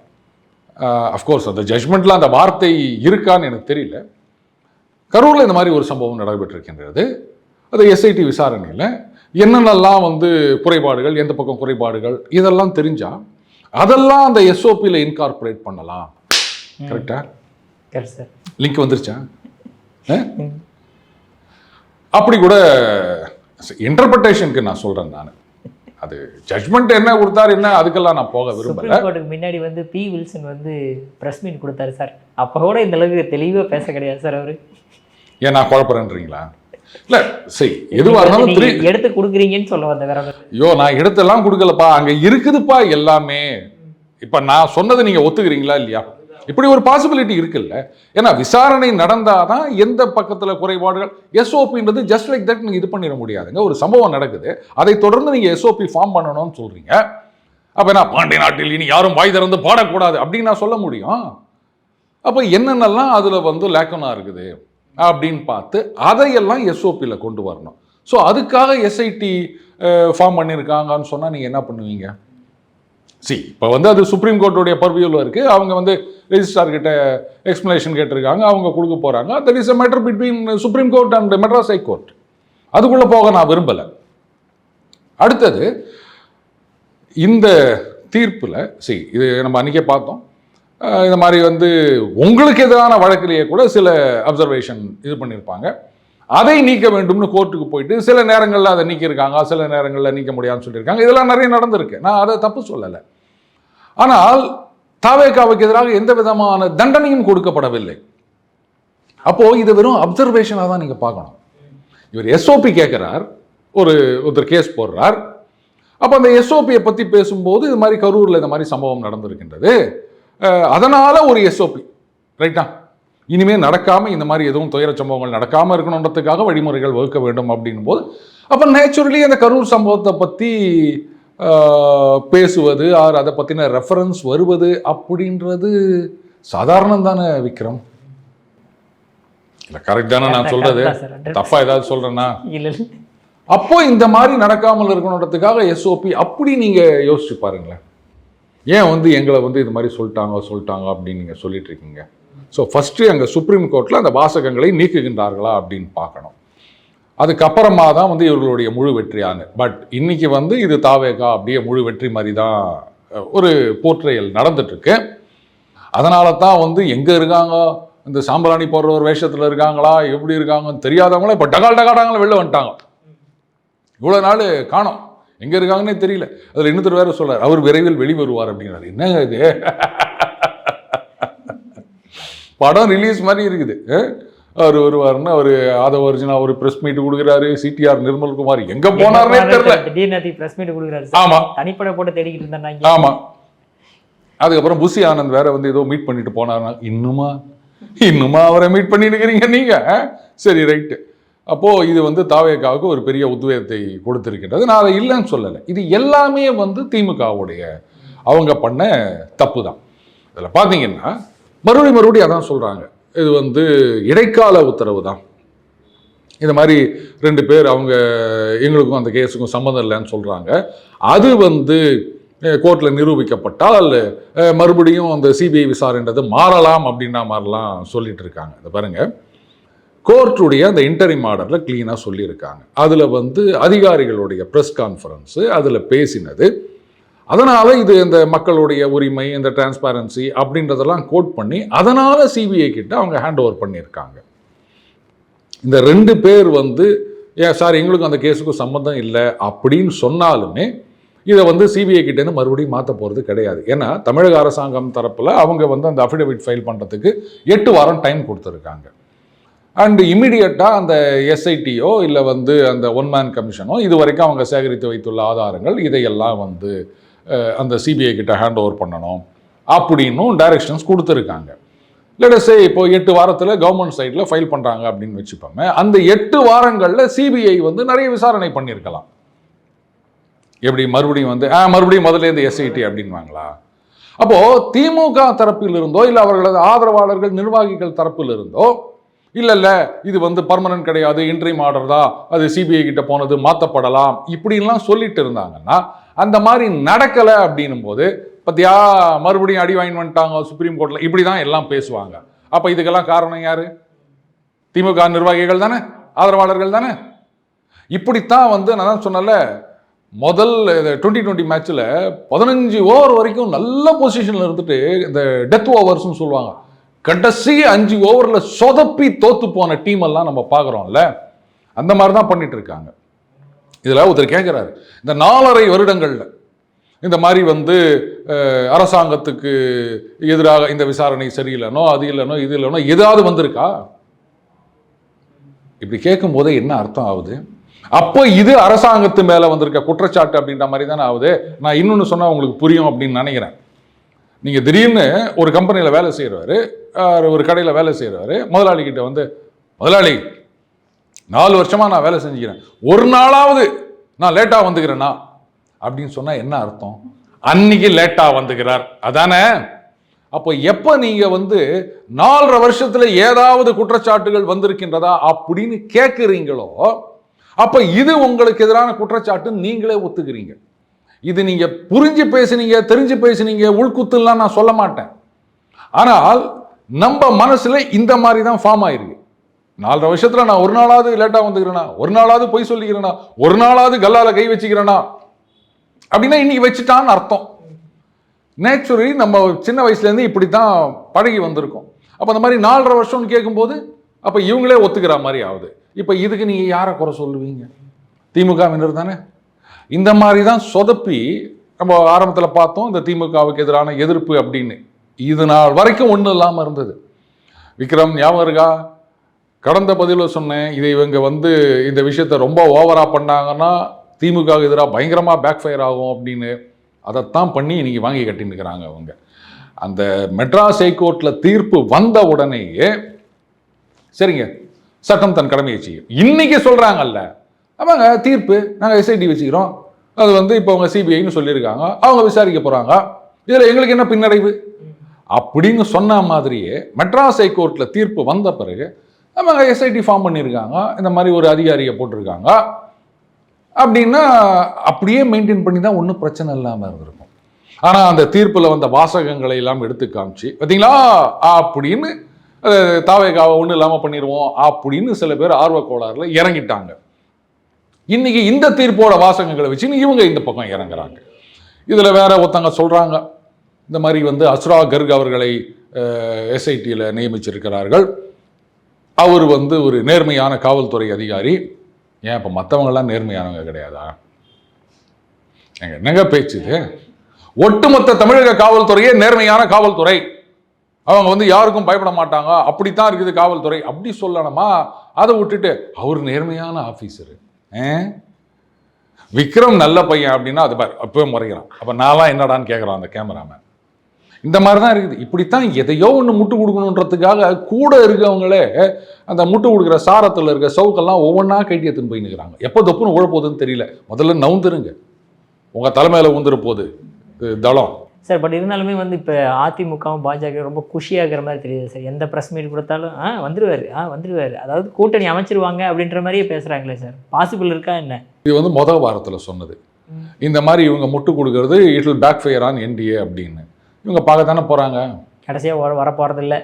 அஃப்கோர்ஸ் அந்த ஜட்ஜ்மெண்ட்டில் அந்த வார்த்தை இருக்கான்னு எனக்கு தெரியல. கரூரில் இந்த மாதிரி ஒரு சம்பவம் நடைபெற்றிருக்கின்றது. அது எஸ்ஐடி விசாரணையில் என்னென்னலாம் வந்து குறைபாடுகள் எந்த பக்கம் குறைபாடுகள் இதெல்லாம் தெரிஞ்சா அதெல்லாம் அந்த எஸ்ஓபியில் இன்கார்பரேட் பண்ணலாம். கரெக்டா கரெக்ட் சார். லிங்க் வந்துருச்சா? அப்படி கூட இன்டர்பிரட்டேஷனுக்கு நான் சொல்றேன் நான். அது ஜட்ஜ்மெண்ட் என்ன கொடுத்தாரு என்ன அதுக்கெல்லாம் நான் போக விரும்பல. முன்னாடி வந்து பி வில்சன் வந்து ப்ரெஸ் மீட் கொடுத்தாரு சார். அப்போ கூட இந்த அளவுக்கு தெளிவாக பேச கிடையாது சார் அவரு. ஏன் நான் குழப்பறேன்றீங்களா? இல்ல சரி எதுவா இருந்தாலும் திரு எடுத்து கொடுக்குறீங்கன்னு சொல்ல வந்த வேற. ஐயோ நான் எடுத்தெல்லாம் கொடுக்கலப்பா. அங்க இருக்குதுப்பா எல்லாமே. இப்ப நான் சொன்னதை நீங்க ஒத்துக்கிறீங்களா இல்லையா? இப்படி ஒரு பாசிபிலிட்டி இருக்குல்ல? ஏன்னா விசாரணை நடந்தாதான் எந்த பக்கத்தில் குறைபாடுகள்? எஸ்ஓபின்றது ஜஸ்ட் லைக் தட் நீங்கள் இது பண்ணிட முடியாதுங்க. ஒரு சம்பவம் நடக்குது. அதை தொடர்ந்து நீங்கள் எஸ்ஓபி ஃபார்ம் பண்ணணும்னு சொல்கிறீங்க அப்போ என்ன பாண்டிய நாட்டில் இனி யாரும் வாய் திறந்து பாடக்கூடாது அப்படின்னு நான் சொல்ல முடியும். அப்போ என்னென்னலாம் அதில் வந்து லேக்கனாக இருக்குது அப்படின்னு பார்த்து அதையெல்லாம் எஸ்ஓபியில் கொண்டு வரணும். ஸோ அதுக்காக எஸ்ஐடி ஃபார்ம் பண்ணியிருக்காங்கன்னு சொன்னால் நீங்கள் என்ன பண்ணுவீங்க? சி இப்போ வந்து அது சுப்ரீம் கோர்ட்டுடைய பர்வியூவில் இருக்குது அவங்க வந்து ரெஜிஸ்ட்ரார் கிட்ட எக்ஸ்பிளனேஷன் கேட்டிருக்காங்க. அவங்க கொடுக்க போகிறாங்க that is a matter between supreme court and Madras high court அதுக்குள்ளே போக நான் விரும்பலை. அடுத்தது இந்த தீர்ப்பில் சி இது நம்ம அன்றைக்கே பார்த்தோம். இந்த மாதிரி வந்து உங்களுக்கு எதிரான வழக்கிலேயே கூட சில அப்சர்வேஷன் இது பண்ணியிருப்பாங்க அதை நீக்க வேண்டும்னு கோர்ட்டுக்கு போயிட்டு சில நேரங்களில் அதை நீக்கியிருக்காங்க. சில நேரங்களில் நீக்க முடியாதுன்னு சொல்லியிருக்காங்க. இதெல்லாம் நிறைய நடந்திருக்கு. நான் அதை தப்பு சொல்லலை. ஆனால் தாவேகாவுக்கு எதிராக எந்த விதமான தண்டனையும் கொடுக்கப்படவில்லை. அப்போ இது வெறும் அப்சர்வேஷனாக தான் நீங்கள் பார்க்கணும். இவர் எஸ்ஓபி கேட்குறார் ஒரு ஒருத்தர் கேஸ் போடுறார். அப்போ அந்த எஸ்ஓபியை பற்றி பேசும்போது இது மாதிரி கரூரில் இந்த மாதிரி சம்பவம் நடந்திருக்கின்றது. அதனால் ஒரு எஸ்ஓபி ரைட்டா இனிமேல் நடக்காமல் இந்த மாதிரி எதுவும் துயர சம்பவங்கள் நடக்காமல் இருக்கணுன்றதுக்காக வழிமுறைகள் வகுக்க வேண்டும் அப்படின்னும் போது அப்போ நேச்சுரலி அந்த கரூர் சம்பவத்தை பற்றி பேசுவது ஆர் அதை பற்றின ரெஃபரன்ஸ் வருவது அப்படின்றது சாதாரணம் தானே விக்ரம்? இல்லை கரெக்ட் தானே நான் சொல்றது. Correct தான் sir. தப்பா ஏதாவது இல்ல. அப்போ இந்த மாதிரி நடக்காமல் இருக்கணுன்றதுக்காக எஸ்ஓபி அப்படி நீங்க யோசிச்சு பாருங்களேன். ஏன் வந்து எங்களை வந்து இது மாதிரி சொல்லிட்டாங்க சொல்லிட்டாங்க அப்படின்னு நீங்க சொல்லிட்டு இருக்கீங்க? ஸோ ஃபர்ஸ்ட் அங்கே சுப்ரீம் கோர்ட்ல அந்த வாசகங்களை நீக்குகின்றார்களா அப்படின்னு பார்க்கணும். அதுக்கப்புறமா தான் வந்து இவர்களுடைய முழு வெற்றியான பட் இன்னைக்கு வந்து இது தாவேகா அப்படியே முழு வெற்றி மாதிரி தான் ஒரு போர்ட்ரையல் நடந்துட்டுருக்கு. அதனால தான் வந்து எங்கே இருக்காங்க? இந்த சாம்பிராணி போடுற ஒரு வேஷத்தில் இருக்காங்களா? எப்படி இருக்காங்கன்னு தெரியாதவங்களே இப்போ டகால் டகாடாங்கள வெளில வந்துட்டாங்க. இவ்வளோ நாள் காணோம். எங்கே இருக்காங்கன்னே தெரியல. அதில் இன்னொருத்தர் வேற சொல்கிறார் அவர் விரைவில் வெளிவருவார் அப்படிங்கிறார் என்னங்க இது? படம் ரிலீஸ் மாதிரி இருக்குது. அவர் வருவாருன்னு அவர் ஆதவ அர்ஜுனா ஒரு ப்ரெஸ் மீட் கொடுக்குறாரு சிடிஆர் நிர்மல்குமார் எங்க போனார்னே தெரியல. திடீர்னு press meet கொடுக்குறாரு. ஆமா. தனிப்படை போட்டு தேடிக்கிட்டு இருந்தாங்க ஆமா. அதுக்கப்புறம் புசி ஆனந்த் வேற வந்து ஏதோ மீட் பண்ணிட்டு போனார்னா இன்னுமா? இன்னுமா அவரை மீட் பண்ணிட்டு இருக்கிறீங்க நீங்க? சரி ரைட்டு அப்போ இது வந்து தாவேக்காவுக்கு ஒரு பெரிய உத்வேகத்தை கொடுத்திருக்கின்றது. நான் அதை இல்லைன்னு சொல்லலை. இது எல்லாமே வந்து திமுகவுடைய அவங்க பண்ண தப்பு தான். இதில் பார்த்தீங்கன்னா மறுபடியும் மறுபடியும் அதான் சொல்றாங்க. இது வந்து இடைக்கால உத்தரவு தான். இந்த மாதிரி ரெண்டு பேர் அவங்க எங்களுக்கும் அந்த கேஸுக்கும் சம்மந்தம் இல்லைன்னு சொல்கிறாங்க அது வந்து கோர்ட்டில் நிரூபிக்கப்பட்டால் மறுபடியும் அந்த சிபிஐ விசாரணைன்றது மாறலாம் அப்படின்னா மாறலாம் சொல்லிட்டு இருக்காங்க. இதை பாருங்கள் கோர்ட்டுடைய அந்த இன்டரிம் ஆர்டரில் க்ளீனாக சொல்லியிருக்காங்க. அதில் வந்து அதிகாரிகளுடைய ப்ரெஸ் கான்ஃபரன்ஸு அதில் பேசினது அதனால் இது இந்த மக்களுடைய உரிமை இந்த டிரான்ஸ்பாரன்சி அப்படின்றதெல்லாம் கோட் பண்ணி அதனால் சிபிஐ கிட்ட அவங்க ஹேண்ட் ஓவர் பண்ணியிருக்காங்க. இந்த ரெண்டு பேர் வந்து ஏன் சார் எங்களுக்கும் அந்த கேஸுக்கும் சம்மந்தம் இல்லை அப்படின்னு சொன்னாலுமே இதை வந்து சிபிஐ கிட்டேருந்து மறுபடியும் மாற்ற போகிறது கிடையாது. ஏன்னா தமிழக அரசாங்கம் தரப்பில் அவங்க வந்து அந்த அஃபிடவிட் ஃபைல் பண்ணுறதுக்கு எட்டு வாரம் டைம் கொடுத்துருக்காங்க. அண்டு இமிடியட்டாக அந்த எஸ்ஐடியோ இல்லை வந்து அந்த ஒன் மேன் கமிஷனோ இது வரைக்கும் அவங்க சேகரித்து வைத்துள்ள ஆதாரங்கள் இதையெல்லாம் வந்து அந்த சிபிஐ கிட்ட ஹேண்ட் ஓவர் பண்ணணும் அப்படின்னும் டைரக்ஷன்ஸ் கொடுத்துருக்காங்க. லெடஸே இப்போ எட்டு வாரத்தில் கவர்மெண்ட் சைடில் ஃபைல் பண்ணுறாங்க அப்படின்னு வச்சுப்போமே அந்த எட்டு வாரங்களில் சிபிஐ வந்து நிறைய விசாரணை பண்ணியிருக்கலாம் எப்படி மறுபடியும் வந்து ஆ மறுபடியும் முதல்ல இருந்து எஸ்ஐடி அப்படின்வாங்களா அப்போது திமுக தரப்பில் இருந்தோ இல்லை அவர்களது ஆதரவாளர்கள் நிர்வாகிகள் தரப்பில் இருந்தோ இல்லை இல்லை இது வந்து பர்மனன்ட் கிடையாது இன்ட்ரீம் ஆர்டர் தான் அது சிபிஐ கிட்ட போனது மாற்றப்படலாம் இப்படின்லாம் சொல்லிட்டு இருந்தாங்கன்னா அந்த மாதிரி நடக்கலை அப்படின்னும் போது பத்தியா மறுபடியும் அடி வாங்கி வந்துட்டாங்க சுப்ரீம் கோர்ட்டில் இப்படி தான் எல்லாம் பேசுவாங்க. அப்போ இதுக்கெல்லாம் காரணம் யார்? திமுக நிர்வாகிகள் தானே? ஆதரவாளர்கள் தானே? இப்படித்தான் வந்து நான் தான் சொன்னல முதல் டுவெண்ட்டி டுவெண்ட்டி மேட்ச்சில் பதினஞ்சு ஓவர் வரைக்கும் நல்ல பொசிஷனில் இருந்துட்டு இந்த டெத் ஓவர்ஸ்னு சொல்லுவாங்க. கடைசி அஞ்சு ஓவரில் சொதப்பி தோத்து போன டீம் எல்லாம் நம்ம பார்க்குறோம்ல. அந்த மாதிரி தான் பண்ணிட்டு இருக்காங்க. இதில் ஒருத்தர் கேட்குறாரு இந்த நாலரை வருடங்களில் இந்த மாதிரி வந்து அரசாங்கத்துக்கு எதிராக இந்த விசாரணை சரியில்லைனோ அது இல்லைனோ இது இல்லைனோ ஏதாவது வந்திருக்கா? இப்படி கேட்கும் போதே என்ன அர்த்தம் ஆகுது? அப்போ இது அரசாங்கத்து மேலே வந்திருக்க குற்றச்சாட்டு அப்படின்ற மாதிரி தானே ஆகுது. நான் இன்னொன்று சொன்னால் உங்களுக்கு புரியும் அப்படின்னு நினைக்கிறேன். நீங்கள் திடீர்னு ஒரு கம்பெனியில் வேலை செய்கிறவர் ஒரு கடையில் வேலை செய்கிறவர் முதலாளிக்கிட்ட வந்து முதலாளி நாலு வருஷமாக நான் வேலை செஞ்சுக்கிறேன். ஒரு நாளாவது நான் லேட்டாக வந்துக்கிறேன்னா அப்படின்னு சொன்னால் என்ன அர்த்தம்? அன்னைக்கு லேட்டாக வந்துக்கிறார். அதானே? அப்போ எப்போ நீங்கள் வந்து நாலரை வருஷத்தில் ஏதாவது குற்றச்சாட்டுகள் வந்திருக்கின்றதா அப்படின்னு கேட்குறீங்களோ அப்போ இது உங்களுக்கு எதிரான குற்றச்சாட்டுன்னு நீங்களே ஒத்துக்கிறீங்க. இது நீங்கள் புரிஞ்சு பேசுனீங்க தெரிஞ்சு பேசுனீங்க உள்குத்துலாம் நான் சொல்ல மாட்டேன். ஆனால் நம்ம மனசில் இந்த மாதிரி தான் ஃபார்ம் ஆயிருக்கு. நாலரை வருஷத்தில் நான் ஒரு நாளாவது லேட்டாக வந்துக்கிறேனா? ஒரு நாளாவது பொய் சொல்லிக்கிறேனா? ஒரு நாளாவது கல்லால் கை வச்சுக்கிறேனா? அப்படின்னா இன்னைக்கு வச்சுட்டான்னு அர்த்தம். நேச்சுரலி நம்ம சின்ன வயசுலேருந்து இப்படி தான் பழகி வந்திருக்கோம். அப்போ அந்த மாதிரி நாலரை வருஷம்னு கேட்கும்போது அப்போ இவங்களே ஒத்துக்கிற மாதிரி ஆகுது. இப்போ இதுக்கு நீங்கள் யாரை குறை சொல்லுவீங்க? திமுகவினர் தானே. இந்த மாதிரி தான் சொதப்பி நம்ம ஆரம்பத்தில் பார்த்தோம் இந்த திமுகவுக்கு எதிரான எதிர்ப்பு அப்படின்னு. இது நாள் வரைக்கும் ஒன்றும் இல்லாமல் இருந்தது. விக்ரம் ஞாபகம் இருக்கா? கடந்த பதிவில் சொன்னேன் இதை இவங்க வந்து இந்த விஷயத்தை ரொம்ப ஓவராக பண்ணாங்கன்னா திமுக எதிராக பயங்கரமாக பேக் ஃபயர் ஆகும் அப்படின்னு அதைத்தான் பண்ணி இன்றைக்கி வாங்கி கட்டின்னுக்கிறாங்க அவங்க. அந்த மெட்ராஸ் ஹைகோர்ட்டில் தீர்ப்பு வந்த உடனேயே சரிங்க சட்டம் தன் கடமையை செய்யும். இன்றைக்கி சொல்கிறாங்கல்ல ஆமாங்க தீர்ப்பு நாங்கள் எஸ்ஐடி வச்சுக்கிறோம். அது வந்து இப்போ அவங்க சிபிஐன்னு சொல்லியிருக்காங்க. அவங்க விசாரிக்க போகிறாங்க இதில் எங்களுக்கு என்ன பின்னடைவு? அப்படின்னு சொன்ன மாதிரியே மெட்ராஸ் ஹைகோர்ட்டில் தீர்ப்பு வந்த பிறகு அவங்க எஸ்ஐடி ஃபார்ம் பண்ணியிருக்காங்க இந்த மாதிரி ஒரு அதிகாரியை போட்டிருக்காங்க. அப்படின்னா அப்படியே மெயின்டைன் பண்ணி தான் ஒன்றும் பிரச்சனை இல்லாமல் இருந்திருக்கும். ஆனால் அந்த தீர்ப்பில் வந்த வாசகங்களை எல்லாம் எடுத்து காமிச்சு பார்த்தீங்களா அப்படின்னு தாவேகாவை ஒன்றும் இல்லாமல் பண்ணிடுவோம் அப்படின்னு சில பேர் ஆர்வ கோளாறுல இறங்கிட்டாங்க. இன்னைக்கு இந்த தீர்ப்போட வாசகங்களை வச்சு இவங்க இந்த பக்கம் இறங்குறாங்க. இதில் வேற ஒருத்தவங்க சொல்கிறாங்க இந்த மாதிரி வந்து அஸ்ரா கர்க் அவர்களை எஸ்ஐடியில் நியமிச்சிருக்கிறார்கள். அவர் வந்து ஒரு நேர்மையான காவல்துறை அதிகாரி. ஏன் இப்போ மற்றவங்கெல்லாம் நேர்மையானவங்க கிடையாதா? ஏங்க, என்னங்க பேச்சு இது? ஒட்டுமொத்த தமிழக காவல்துறையே நேர்மையான காவல்துறை. அவங்க வந்து யாருக்கும் பயப்பட மாட்டாங்க. அப்படித்தான் இருக்குது காவல்துறை. அப்படி சொல்லணுமா? அதை விட்டுட்டு அவர் நேர்மையான ஆஃபீஸரு விக்ரம் நல்ல பையன் அப்படின்னா அது பார் அப்பவே முறைகிறான். அப்போ நான்லாம் என்னடான்னு கேட்குறான் அந்த கேமராமேன் இந்த மாதிரி தான் இருக்குது. இப்படித்தான் எதையோ ஒன்று முட்டு கொடுக்கணுன்றதுக்காக கூட இருக்கவங்களே அந்த முட்டு கொடுக்குற சாரத்தில் இருக்க சவுக்கெல்லாம் ஒவ்வொன்றா கட்டி எடுத்துன்னு போய் நிற்கிறாங்க எப்போ தொப்புன்னு உழ போகுதுன்னு தெரியல. முதல்ல நவுந்துருங்க. உங்கள் தலைமையில் ஊந்துற போகுது தளம். சார் பட் இருந்தாலுமே வந்து இப்போ அதிமுகவும் பாஜக ரொம்ப குஷியாகிற மாதிரி தெரியுது சார். எந்த ப்ரெஸ் மீட் கொடுத்தாலும் ஆ வந்துருவார் ஆ வந்துருவார். அதாவது கூட்டணி அமைச்சிருவாங்க அப்படின்ற மாதிரியே பேசுகிறாங்களே சார். பாசிபிள் இருக்கா என்ன? இது வந்து முதல் வாரத்தில் சொன்னது. இந்த மாதிரி இவங்க முட்டு கொடுக்கறது it will backfire on NDA அப்படின்னு. இவங்க பார்க்க தானே போகிறாங்க கடைசியாக வர வரப்போகிறதில்ல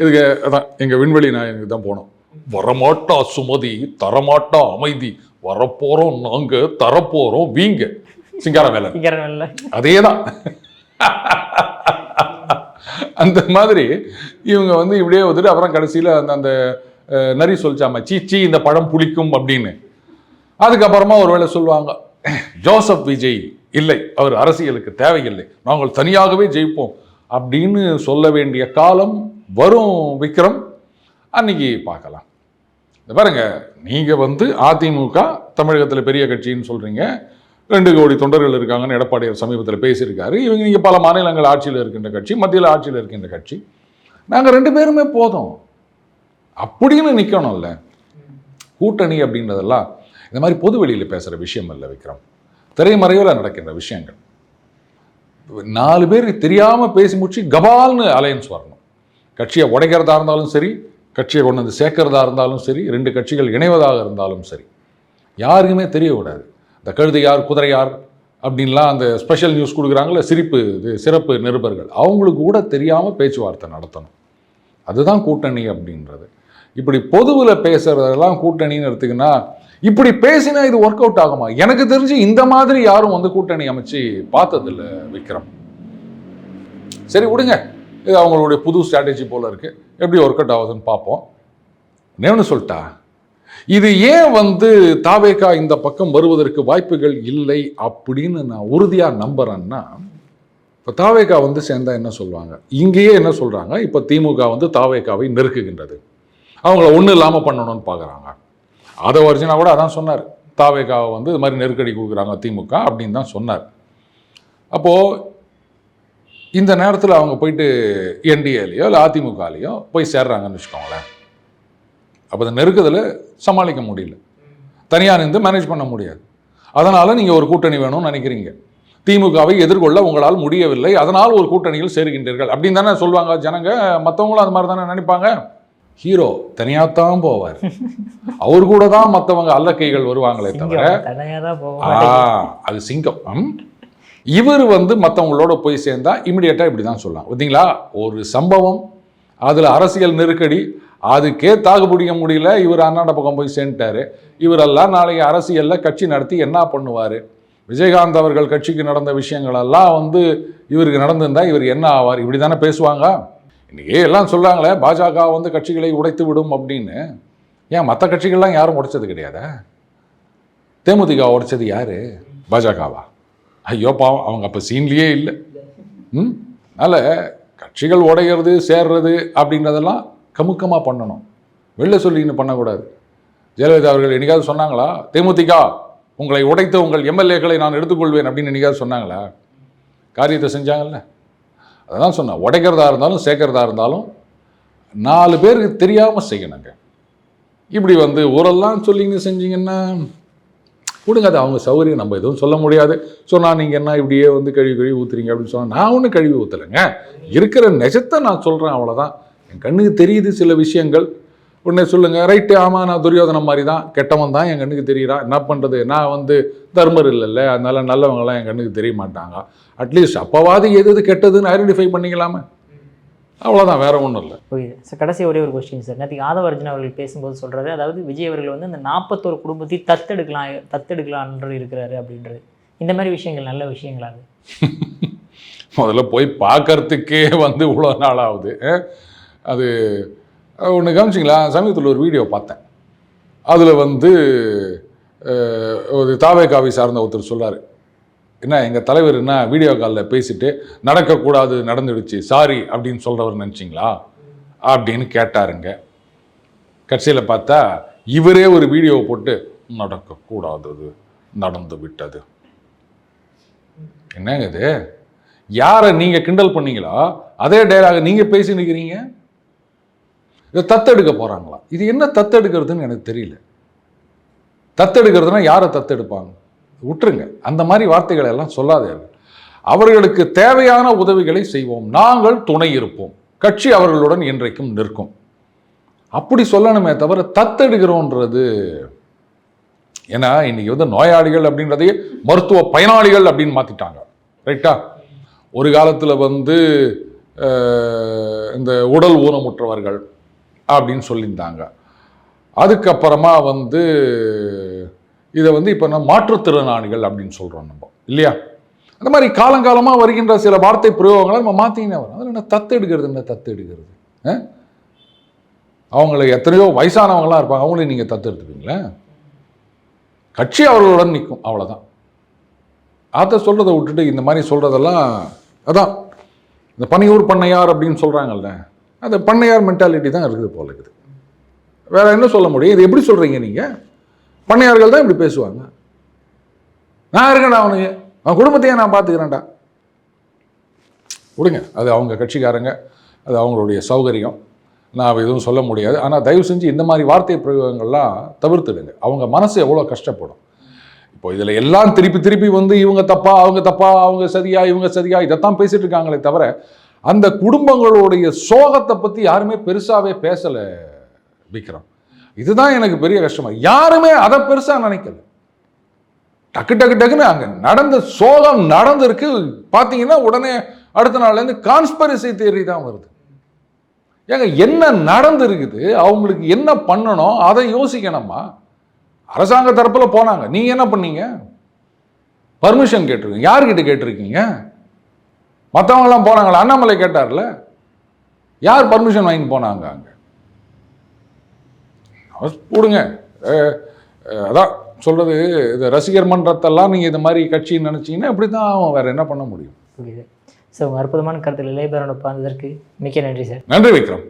இதுக்கு அதான் எங்கள் விண்வெளி நாயனுக்கு தான் போனோம். வரமாட்டா சுமதி தரமாட்டா அமைதி. வரப்போகிறோம் நாங்கள் தரப்போகிறோம் வீங்க. சிங்கார வேலை சீக்கிரம் அதே தான் அந்த மாதிரி இவங்க வந்து இப்படியே வந்துட்டு அப்புறம் கடைசியில் அந்த அந்த நரி சொல்லிச்சாம சீ சீ இந்த பழம் புளிக்கும் அப்படின்னு. அதுக்கப்புறமா ஒருவேளை சொல்லுவாங்க ஜோசப் விஜய் இல்லை அவர் அரசியலுக்கு தேவையில்லை. நாங்கள் தனியாகவே ஜெயிப்போம் அப்படின்னு சொல்ல வேண்டிய காலம் வரும் விக்ரம். அன்னைக்கு பார்க்கலாம். இந்த பாருங்க நீங்கள் வந்து அதிமுக தமிழகத்தில் பெரிய கட்சின்னு சொல்கிறீங்க ரெண்டு கோடி தொண்டர்கள் இருக்காங்கன்னு எடப்பாடியார் சமீபத்தில் பேசியிருக்காரு. இவங்க நீங்கள் பல மாநிலங்கள் ஆட்சியில் இருக்கின்ற கட்சி மத்தியில் ஆட்சியில் இருக்கின்ற கட்சி. நாங்கள் ரெண்டு பேருமே போதும். அப்படின்னு நிற்கணும்ல கூட்டணி அப்படின்றதெல்லாம் இந்த மாதிரி பொது வெளியில் பேசுகிற விஷயம் இல்லை விக்ரம். திரைமறைவில் நடக்கின்ற விஷயங்கள். நாலு பேர் தெரியாமல் பேசி முடிச்சு கபால்னு அலையன்ஸ் வரணும். கட்சியை உடைக்கிறதா இருந்தாலும் சரி கட்சியை கொண்டு வந்து சேர்க்கறதா இருந்தாலும் சரி ரெண்டு கட்சிகள் இணைவதாக இருந்தாலும் சரி யாருக்குமே தெரியக்கூடாது. இந்த கழுதை யார் குதிரை யார் அப்படின்லாம் அந்த ஸ்பெஷல் நியூஸ் கொடுக்குறாங்களே சிரிப்பு இது சிறப்பு நிருபர்கள். அவங்களுக்கு கூட தெரியாமல் பேச்சுவார்த்தை நடத்தணும். அதுதான் கூட்டணி அப்படின்றது. இப்படி பொதுவில் பேசுகிறதெல்லாம் கூட்டணின்னு எடுத்துக்கினா இப்படி பேசினா இது ஒர்க் அவுட் ஆகுமா? எனக்கு தெரிஞ்சு இந்த மாதிரி யாரும் வந்து கூட்டணி அமைச்சு பார்த்ததில்ல விக்ரம். சரி விடுங்க. இது அவங்களுடைய புது ஸ்ட்ராட்டஜி போல இருக்கு. எப்படி ஒர்க் அவுட் ஆகுதுன்னு பார்ப்போம். நேவனு சொல்லிட்டா இது ஏன் வந்து தாவேகா இந்த பக்கம் வருவதற்கு வாய்ப்புகள் இல்லை அப்படின்னு நான் உறுதியாக நம்புறேன்னா இப்போ தாவேகா வந்து சேர்ந்தா என்ன சொல்லுவாங்க? இங்கேயே என்ன சொல்கிறாங்க இப்போ திமுக வந்து தாவேகாவை நெருக்குகின்றது. அவங்கள ஒன்றும் இல்லாமல் பண்ணணும்னு பார்க்குறாங்க அதை ஒரிஜினா கூட அதான் சொன்னார். தாவேகாவை வந்து இது மாதிரி நெருக்கடி கொடுக்குறாங்க திமுக அப்படின்னு தான் சொன்னார். அப்போது இந்த நேரத்தில் அவங்க போயிட்டு என்டிஏலையோ இல்லை அதிமுகலையோ போய் சேர்றாங்கன்னு வச்சுக்கோங்களேன். அப்போ இந்த நெருக்குதலை சமாளிக்க முடியல. தனியாக நின்று மேனேஜ் பண்ண முடியாது. அதனால் நீங்கள் ஒரு கூட்டணி வேணும்னு நினைக்கிறீங்க. திமுகவை எதிர்கொள்ள உங்களால் முடியவில்லை. அதனால் ஒரு கூட்டணியில் சேருகின்றீர்கள் அப்படின்னு தானே சொல்லுவாங்க ஜனங்க. மற்றவங்களும் அது மாதிரி தானே நினைப்பாங்க. ஹீரோ தனியாத்தான் போவார். அவர் கூட தான் மற்றவங்க அல்லக்கைகள் வருவாங்களே தவிர தனியாக தான். அது சிங்கம். இவர் வந்து மற்றவங்களோட போய் சேர்ந்தா இமிடியேட்டாக இப்படி தான் சொல்லலாம். பார்த்தீங்களா? ஒரு சம்பவம் அதில் அரசியல் நெருக்கடி அதுக்கே தாக்கு பிடிக்க முடியல இவர் அண்ணாண்ட பக்கம் போய் சேர்ந்துட்டாரு. இவரெல்லாம் நாளைக்கு அரசியலில் கட்சி நடத்தி என்ன பண்ணுவார்? விஜயகாந்த் அவர்கள் கட்சிக்கு நடந்த விஷயங்களெல்லாம் வந்து இவருக்கு நடந்திருந்தா இவர் என்ன ஆவார்? இப்படி தானே பேசுவாங்க? இன்னைக்கு எல்லாம் சொல்கிறாங்களே பாஜக வந்து கட்சிகளை உடைத்து விடும் அப்படின்னு. ஏன் மற்ற கட்சிகள்லாம் யாரும் உடைச்சது கிடையாதா? தேமுதிக உடைச்சது யார்? பாஜகவா? ஐயோ பாவம் அவங்க அப்போ சீன்லேயே இல்லை. ம்? அதனால் கட்சிகள் உடையிறது சேர்றது அப்படின்றதெல்லாம் கமுக்கமாக பண்ணணும். வெளில சொல்லின்னு பண்ணக்கூடாது. ஜெயலலிதா அவர்கள் என்னைக்காவது சொன்னாங்களா தேமுதிக உங்களை உடைத்து உங்கள் எம்எல்ஏக்களை நான் எடுத்துக்கொள்வேன் அப்படின்னு என்னைக்காவது சொன்னாங்களா? காரியத்தை செஞ்சாங்கல்ல? அதான் சொன்னேன் உடைக்கிறதா இருந்தாலும் சேர்க்கறதா இருந்தாலும் நாலு பேருக்கு தெரியாமல் செய்யணுங்க. இப்படி வந்து ஊரெல்லாம் சொல்லிங்க செஞ்சீங்கன்னா கொடுங்க அது அவங்க சௌகரியம் நம்ம எதுவும் சொல்ல முடியாது. சொன்னால் நீங்கள் என்ன இப்படியே வந்து கழுவி கழுவி ஊற்றுறீங்க அப்படின்னு சொன்னால் நான் ஒன்றும் கழுவி ஊற்றலைங்க இருக்கிற நெஜத்தை நான் சொல்கிறேன் அவ்வளோதான் என் கண்ணுக்கு தெரியுது சில விஷயங்கள். உடனே சொல்லுங்கள் ரைட்டு ஆமாம் நான் துரியோதனம் மாதிரி தான் கெட்டவன் தான் என் கண்ணுக்கு தெரியுறான் என்ன பண்ணுறது நான் வந்து தர்மர் இல்லைல்ல. அதனால நல்லவங்களாம் என் கண்ணுக்கு தெரிய மாட்டாங்க. அட்லீஸ்ட் அப்போவாது எது எது கெட்டதுன்னு ஐடென்டிஃபை பண்ணிக்கலாமே. அவ்வளோதான் வேற ஒன்றும் இல்லை. புரியுது சார் கடைசி ஒரே ஒரு கொஸ்டின் சார் நேற்றுக்கு ஆதவர்ஜன் அவர்கள் பேசும்போது சொல்றாரு அதாவது விஜய் அவர்கள் வந்து அந்த நாற்பத்தோரு குடும்பத்தை தத்தெடுக்கலாம் தத்தெடுக்கலாம்ன்ற இருக்கிறாரு அப்படின்றது. இந்த மாதிரி விஷயங்கள் நல்ல விஷயங்களா? அது முதல்ல போய் பார்க்கறதுக்கே வந்து இவ்வளோ நாள் ஆகுது அஹ் அது ஒன்று கவனிச்சிங்களா? சமீபத்தில் ஒரு வீடியோ பார்த்தேன். அதில் வந்து ஒரு தாவே காவி சார்ந்த ஒருத்தர் சொல்கிறார் என்ன எங்கள் தலைவர் என்ன வீடியோ காலில் பேசிட்டு நடக்கக்கூடாது நடந்துடுச்சு சாரி அப்படின்னு சொல்கிறவர் நினச்சிங்களா? அப்படின்னு கேட்டாருங்க. கட்சியில் பார்த்தா இவரே ஒரு வீடியோ போட்டு நடக்கக்கூடாதது நடந்து விட்டது. என்னங்க இது? யாரை நீங்கள் கிண்டல் பண்ணீங்களோ? அதே டைலாக நீங்கள் பேசி நிற்கிறீங்க இதை தத்தெடுக்க போகிறாங்களா இது என்ன தத்தெடுக்கிறதுன்னு எனக்கு தெரியல. தத்தெடுக்கிறதுனா யாரை தத்தெடுப்பாங்க? விட்டுருங்க. அந்த மாதிரி வார்த்தைகளை எல்லாம் சொல்லாதீர்கள். அவர்களுக்கு தேவையான உதவிகளை செய்வோம். நாங்கள் துணை இருப்போம். கட்சி அவர்களுடன் இன்றைக்கும் நிற்கும். அப்படி சொல்லணுமே தவிர தத்தெடுக்கிறோன்றது ஏன்னா இன்னைக்கு வந்து நோயாளிகள் அப்படின்றதையே மருத்துவ பயனாளிகள் அப்படின்னு மாற்றிட்டாங்க ரைட்டா ஒரு காலத்தில் வந்து இந்த உடல் ஊனமுற்றவர்கள் அப்படின்னு சொல்லியிருந்தாங்க. அதுக்கப்புறமா வந்து இதை வந்து இப்போ நம்ம மாற்றுத்திறனாளிகள் அப்படின்னு சொல்கிறோம் நம்ம இல்லையா? அந்த மாதிரி காலங்காலமாக வருகின்ற சில வார்த்தை பிரயோகங்களை நம்ம மாற்றிங்கன்னா வரோம். அதில் என்ன தத்து எடுக்கிறது என்ன தத்து எடுக்கிறது? ஆ? அவங்கள எத்தனையோ வயசானவங்களாம் இருப்பாங்க அவங்களையும் நீங்கள் தத்து எடுத்துப்பீங்களே? கட்சி அவர்களுடன் நிற்கும் அவ்வளோதான் அதை சொல்கிறத விட்டுட்டு இந்த மாதிரி சொல்கிறதெல்லாம் அதான் இந்த பனியூர் பண்ணையார் அப்படின்னு சொல்கிறாங்கல்ல அந்த பண்ணையார் மென்டாலிட்டி தான் இருக்குது போல இருக்குது. வேற என்ன சொல்ல முடியும்? இது எப்படி சொல்கிறீங்க நீங்கள் பண்ணையார்கள் தான் இப்படி பேசுவாங்க. நான் இருக்கேன்டா அவனுக்கு அவன் குடும்பத்தையே நான் பார்த்துக்கிறேன்டா விடுங்க. அது அவங்க கட்சிக்காரங்க. அது அவங்களுடைய சௌகரியம். நான் எதுவும் சொல்ல முடியாது. ஆனால் தயவு செஞ்சு இந்த மாதிரி வார்த்தை பிரயோகங்கள்லாம் தவிர்த்துடுங்க. அவங்க மனசு எவ்வளோ கஷ்டப்படும். இப்போ இதில் எல்லாம் திருப்பி திருப்பி வந்து இவங்க தப்பா அவங்க தப்பா அவங்க சரியா இவங்க சரியா இதைத்தான் பேசிட்டு இருக்காங்களே தவிர அந்த குடும்பங்களுடைய சோகத்தை பற்றி யாருமே பெருசாகவே பேசலை விக்ரம். இதுதான் எனக்கு பெரிய கஷ்டமாக யாருமே அதை பெருசாக நினைக்கல. டக்கு டக்கு டக்குன்னு அங்கே நடந்த சோகம் நடந்திருக்கு. பார்த்தீங்கன்னா உடனே அடுத்த நாள்லேருந்து கான்ஸ்பரசி தேரி தான் வருது. ஏங்க என்ன நடந்திருக்குது? அவங்களுக்கு என்ன பண்ணணும்? அதை யோசிக்கணுமா? அரசாங்க தரப்பில் போனாங்க. நீங்கள் என்ன பண்ணீங்க? பர்மிஷன் கேட்டிருக்கீங்க. யார்கிட்ட கேட்டிருக்கீங்க? மற்றவங்க எல்லாம் போனாங்களா? அண்ணாமலை கேட்டார்ல. யார் பர்மிஷன் வாங்கி போனாங்க அங்க? போடுங்க அதான் சொல்றது இது ரசிகர் மன்றத்தெல்லாம் நீங்க இந்த மாதிரி கட்சின்னு நினைச்சீங்கன்னா இப்படி தான் ஆகும் வேற என்ன பண்ண முடியும்? புரியுது. ஸோ உங்கள் அற்புதமான கருத்தில் இளையபேரோட பார்த்ததற்கு மிக்க நன்றி சார் நன்றி விக்ரம்.